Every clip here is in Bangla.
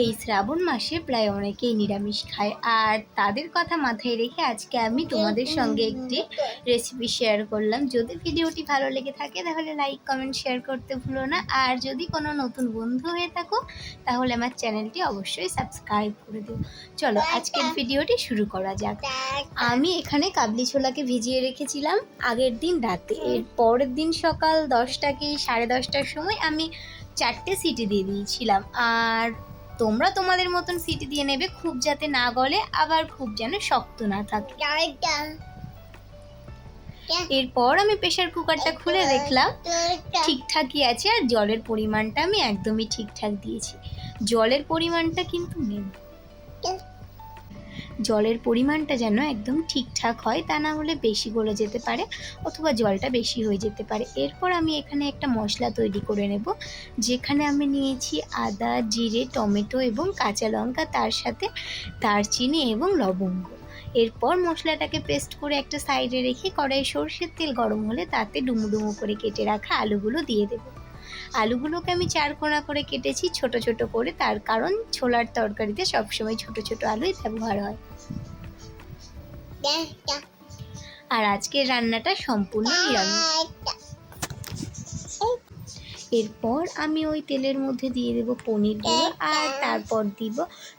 এই শ্রাবণ মাসে প্রায় অনেকেই নিরামিষ খায়। আর তাদের কথা মাথায় রেখে আজকে আমি তোমাদের সঙ্গে একটি রেসিপি শেয়ার করলাম। যদি ভিডিওটি ভালো লেগে থাকে, তাহলে লাইক কমেন্ট শেয়ার করতে ভুলো না। আর যদি কোনো নতুন বন্ধু হয়ে থাকো, তাহলে আমার চ্যানেলটি অবশ্যই সাবস্ক্রাইব করে দিও। চলো, আজকের ভিডিওটি শুরু করা যাক। আমি এখানে কাবলি ছোলাকে ভিজিয়ে রেখেছিলাম আগের দিন রাতে। এর পরের দিন সকাল দশটা কি সাড়ে দশটার সময় আমি চারটে সিটি দিয়ে দিয়েছিলাম। আর তোমরা তোমাদের মতন সিটি দিয়ে নেবে খুব যাতে না গলে আবার খুব যেন শক্ত না থাকে। এরপর আমি প্রেশার কুকারটা খুলে দেখলাম ঠিকঠাকই আছে আর জলের পরিমাণটা আমি একদমই ঠিকঠাক দিয়েছি। জলের পরিমাণটা কিন্তু মেন জলের পরিমাণটা যেন একদম ঠিকঠাক হয়, তা না হলে বেশি গলে যেতে পারে অথবা জলটা বেশি হয়ে যেতে পারে। এরপর আমি এখানে একটা মশলা তৈরি করে নেব, যেখানে আমি নিয়েছি আদা, জিরে, টমেটো এবং কাঁচা লঙ্কা, তার সাথে দারচিনি এবং লবঙ্গ। এরপর মশলাটাকে পেস্ট করে একটা সাইডে রেখে কড়াই সর্ষের তেল গরম হলে তাতে ডুমো ডুমো করে কেটে রাখা আলুগুলো দিয়ে দেবো। আলুগুলোকে আমি চার কোনা করে কেটেছি ছোট ছোট করে। তার কারণ ছোলার তরকারিতে সবসময় ছোট ছোট আলুই ব্যবহার হয়। আর আজকের রান্নাটা সম্পূর্ণ নিরামিষ। এরপর আমি ওই তেলের মধ্যে দিয়ে দেবো পনিরগুলো আর তারপর দিব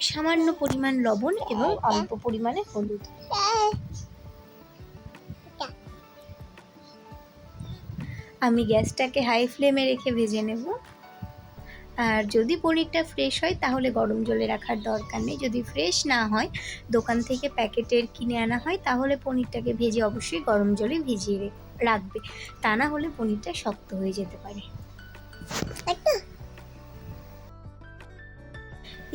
সামান্য পরিমাণ লবণ এবং অল্প পরিমাণে হলুদ। আমি গ্যাসটাকে হাই ফ্লেমে রেখে ভেজে নেব। আর যদি পনিরটা ফ্রেশ হয়, তাহলে গরম জলে রাখার দরকার নেই। যদি ফ্রেশ না হয়, দোকান থেকে প্যাকেটের কিনে আনা হয়, তাহলে পনিরটাকে ভেজে অবশ্যই গরম জলে ভিজিয়ে রাখবে। তা না হলে পনিরটা শক্ত হয়ে যেতে পারে।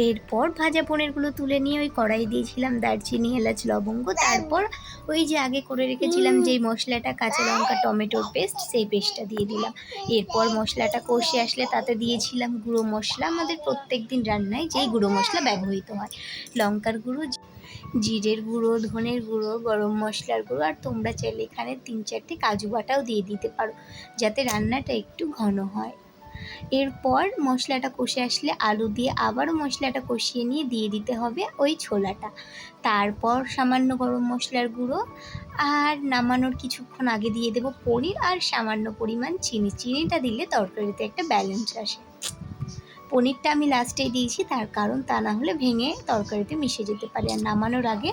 এরপর ভাজা পনিরগুলো তুলে নিয়ে ওই কড়াই দিয়েছিলাম দারচিনি এলাচ লবঙ্গ। তারপর ওই যে আগে করে রেখেছিলাম যেই মশলাটা কাঁচা লঙ্কা টমেটোর পেস্ট সেই পেস্টটা দিয়ে দিলাম। এরপর মশলাটা কষে আসলে তাতে দিয়েছিলাম গুঁড়ো মশলা। আমাদের প্রত্যেক দিন রান্নায় যেই গুঁড়ো মশলা ব্যবহৃত হয়। লঙ্কার গুঁড়ো জিরের গুঁড়ো ধনের গুঁড়ো গরম মশলার গুঁড়ো আর তোমরা চাইলে এখানে তিন চারটে কাজু বাটাও দিয়ে দিতে পারো যাতে রান্নাটা একটু ঘন হয়। এরপর মশলাটা কষে আসলে আলু দিয়ে আবারও মশলাটা কষিয়ে নিয়ে দিয়ে দিতে হবে ওই ছোলাটা। তারপর সামান্য গরম মশলার গুঁড়ো আর নামানোর কিছুক্ষণ আগে দিয়ে দেবো পনির আর সামান্য পরিমাণ চিনি। চিনিটা দিলে তরকারিতে একটা ব্যালেন্স আসে। পনিরটা আমি লাস্টেই দিয়েছি, তার কারণ তা না হলে ভেঙে তরকারিতে মিশে যেতে পারে। আর নামানোর আগে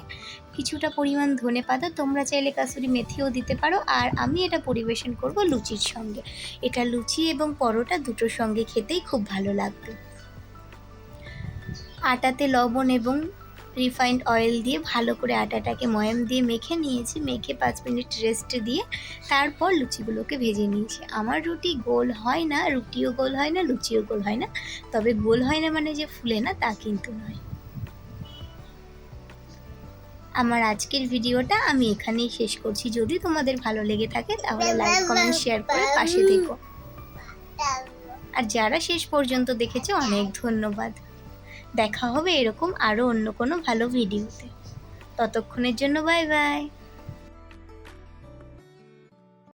কিছুটা পরিমাণ ধনে পাতা, তোমরা চাইলে কাসুরি মেথিও দিতে পারো। আর আমি এটা পরিবেশন করব লুচির সঙ্গে। এটা লুচি এবং পরোটা দুটোর সঙ্গে খেতেই খুব ভালো লাগবে। আটাতে লবণ এবং রিফাইন্ড অয়েল দিয়ে ভালো করে আটাটাকে ময়াম দিয়ে মেখে নিয়েছি, মেখে পাঁচ মিনিট রেস্ট দিয়ে তারপর লুচিগুলোকে ভেজে নিয়েছি। আমার রুটি গোল হয় না, রুটিও গোল হয় না, লুচিও গোল হয় না, তবে গোল হয় না মানে যে ফুলে না তা কিন্তু নয়। আমার আজকের ভিডিওটা আমি এখানেই শেষ করছি। যদি তোমাদের ভালো লেগে থাকে তাহলে লাইক কমেন্ট শেয়ার করে পাশে দেখো। আর যারা শেষ পর্যন্ত দেখেছে, অনেক ধন্যবাদ। দেখা হবে এরকম আরও অন্য কোনো ভালো ভিডিওতে। ততক্ষণের জন্য বাই বাই